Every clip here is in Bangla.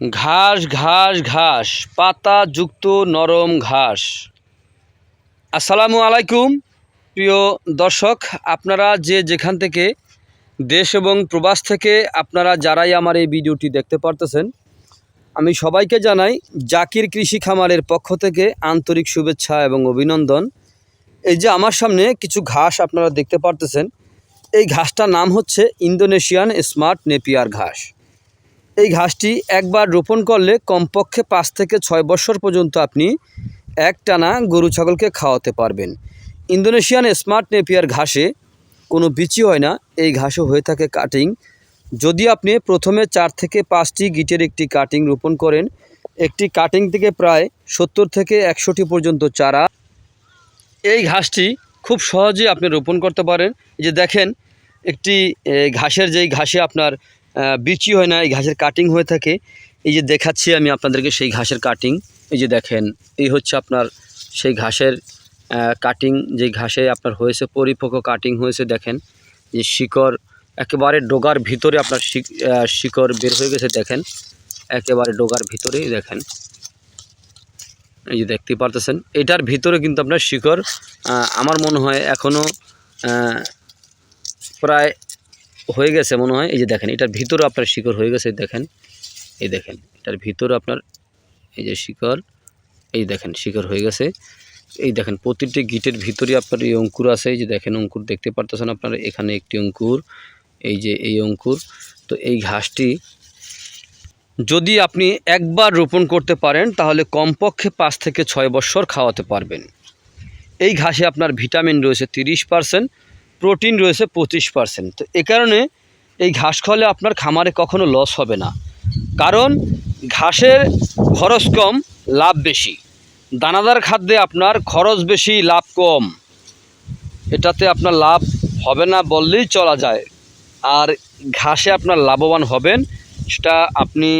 ঘাস ঘাস ঘাস, পাতা যুক্ত নরম ঘাস। আসসালামু আলাইকুম, প্রিয় দর্শক, আপনারা যে যেখান থেকে দেশ এবং প্রবাস থেকে আপনারা যারাই আমার এই ভিডিওটি দেখতে পারতেছেন, আমি সবাইকে জানাই জাকির কৃষি খামারের পক্ষ থেকে আন্তরিক শুভেচ্ছা এবং অভিনন্দন। এই যে আমার সামনে কিছু ঘাস আপনারা দেখতে পারতেছেন, এই ঘাসটার নাম হচ্ছে ইন্দোনেশিয়ান স্মার্ট নেপিয়ার ঘাস। এই ঘাসটি একবার রোপণ করলে কমপক্ষে পাঁচ থেকে ছয় বছর পর্যন্ত আপনি একটানা গরু ছাগলকে খাওয়াতে পারবেন। ইন্দোনেশিয়ান স্মার্ট নেপিয়ার ঘাসে কোনো বিচি হয় না, এই ঘাসও হয়ে থাকে কাটিং। যদি আপনি প্রথমে চার থেকে পাঁচটি গিটের একটি কাটিং রোপণ করেন, একটি কাটিং থেকে প্রায় সত্তর থেকে একশোটি পর্যন্ত চারা। এই ঘাসটি খুব সহজে আপনি রোপণ করতে পারেন। যে দেখেন, একটি ঘাসের যেই ঘাসে আপনার বিচি হয় না, এই ঘাসের কাটিং হয়ে থাকে। এই যে দেখাচ্ছি আমি আপনাদেরকে সেই ঘাসের কাটিং এই যে দেখেন, এই হচ্ছে আপনার সেই ঘাসের কাটিং যেই ঘাসে আপনার হয়েছে পরিপক্ক কাটিং হয়েছে, দেখেন। যে শিকড়, একেবারে ডোগার ভিতরে আপনার শিক- শিকড় বের হয়ে গেছে, দেখেন। একেবারে ডোগার ভিতরেই, দেখেন। এই যে দেখতে পারতেছেন, এটার ভিতরে কিন্তু আপনার শিকড় আমার মনে হয় এখনও প্রায় হয়ে গেছে মনে হয়। এই যে দেখেন, এটার ভিতরে আপনার শিকড় হয়ে গেছে দেখেন, এই দেখেন, এটার ভিতরে আপনার এই যে শিকড়, এই দেখেন, শিকড় হয়ে গেছে। এই দেখেন, প্রতিটি গিটের ভিতরে আপনার এই অঙ্কুর আছে। এই যে দেখেন, অঙ্কুর দেখতে পারতেছেন আপনারা, এখানে একটি অঙ্কুর, এই যে এই অঙ্কুর। তো এই ঘাসটি যদি আপনি একবার রোপণ করতে পারেন, তাহলে কমপক্ষে পাঁচ থেকে ছয় বছর খাওয়াতে পারবেন। এই ঘাসে আপনার ভিটামিন রয়েছে তিরিশ পার্সেন্ট প্রোটিন রয়েছে পঁচিশ পার্সেন্ট তো এ কারণে এই ঘাস খাওয়ালে আপনার খামারে কখনো লস হবে না। কারণ ঘাসের খরচ কম, লাভ বেশি। দানাদার খাদ্যে আপনার খরচ বেশি, লাভ কম। এটাতে আপনার লাভ হবে না বললেই চলা যায়। আর ঘাসে আপনার লাভবান হবেন, সেটা আপনি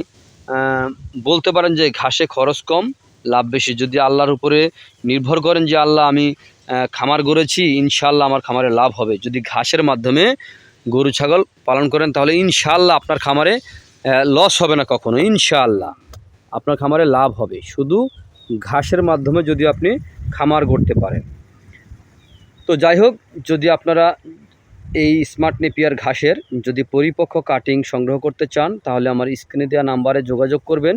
বলতে পারেন যে ঘাসে খরচ কম। লাভ বেশি। যদি আল্লাহর উপরে নির্ভর করেন যে আল্লাহ আমি খামার গড়েছি ইনশাল্লাহ আমার খামারে লাভ হবে। যদি ঘাসের মাধ্যমে গরু, ছাগল পালন করেন, তাহলে ইনশাল্লাহ আপনার খামারে লস হবে না কখনো ইনশাল্লাহ আপনার খামারে লাভ হবে। শুধু ঘাসের মাধ্যমে যদি আপনি খামার গড়তে পারেন। তো যাই হোক, যদি আপনারা এই স্মার্ট নেপিয়ার ঘাসের যদি পরিপক্ক কাটিং সংগ্রহ করতে চান, তাহলে আমার স্ক্রিনে দেওয়া নাম্বারে যোগাযোগ করবেন।